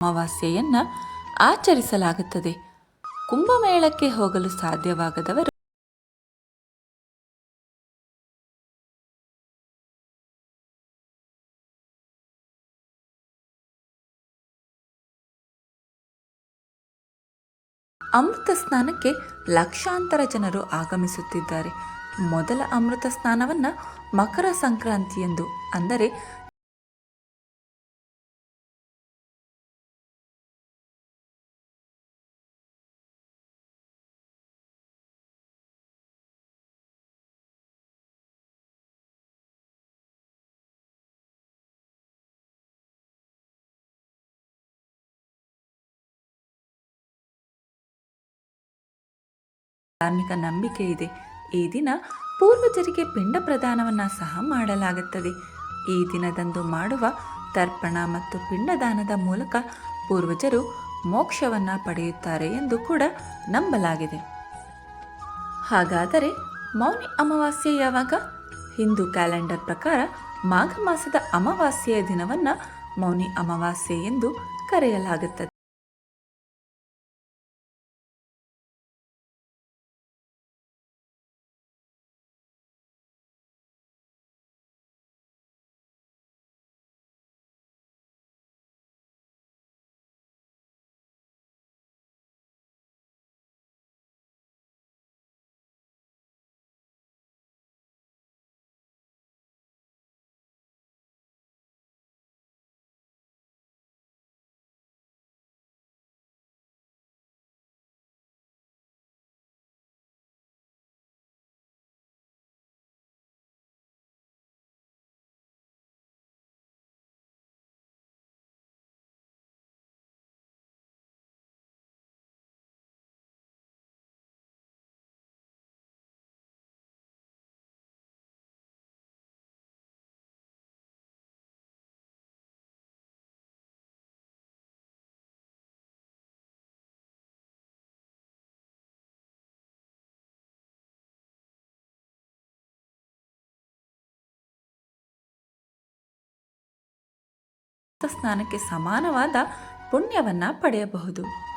ಅಮಾವಾಸ್ಯೆಯನ್ನ ಆಚರಿಸಲಾಗುತ್ತದೆ. ಕುಂಭಮೇಳಕ್ಕೆ ಹೋಗಲು ಸಾಧ್ಯವಾಗದವರು ಅಮೃತ ಸ್ನಾನಕ್ಕೆ ಲಕ್ಷಾಂತರ ಜನರು ಆಗಮಿಸುತ್ತಿದ್ದಾರೆ. ಮೊದಲ ಅಮೃತ ಸ್ನಾನವನ್ನು ಮಕರ ಸಂಕ್ರಾಂತಿ ಎಂದು, ಅಂದರೆ ಧಾರ್ಮಿಕ ನಂಬಿಕೆ ಇದೆ. ಈ ದಿನ ಪೂರ್ವಜರಿಗೆ ಪಿಂಡ ಪ್ರದಾನವನ್ನು ಸಹ ಮಾಡಲಾಗುತ್ತದೆ. ಈ ದಿನದಂದು ಮಾಡುವ ತರ್ಪಣ ಮತ್ತು ಪಿಂಡದಾನದ ಮೂಲಕ ಪೂರ್ವಜರು ಮೋಕ್ಷವನ್ನು ಪಡೆಯುತ್ತಾರೆ ಎಂದು ಕೂಡ ನಂಬಲಾಗಿದೆ. ಹಾಗಾದರೆ ಮೌನಿ ಅಮಾವಾಸ್ಯೆ ಯಾವಾಗ? ಹಿಂದೂ ಕ್ಯಾಲೆಂಡರ್ ಪ್ರಕಾರ ಮಾಘ ಮಾಸದ ಅಮಾವಾಸ್ಯೆಯ ದಿನವನ್ನು ಮೌನಿ ಅಮಾವಾಸ್ಯೆ ಎಂದು ಕರೆಯಲಾಗುತ್ತದೆ. ಸ್ನಾನಕ್ಕೆ ಸಮಾನವಾದ ಪುಣ್ಯವನ್ನು ಪಡೆಯಬಹುದು.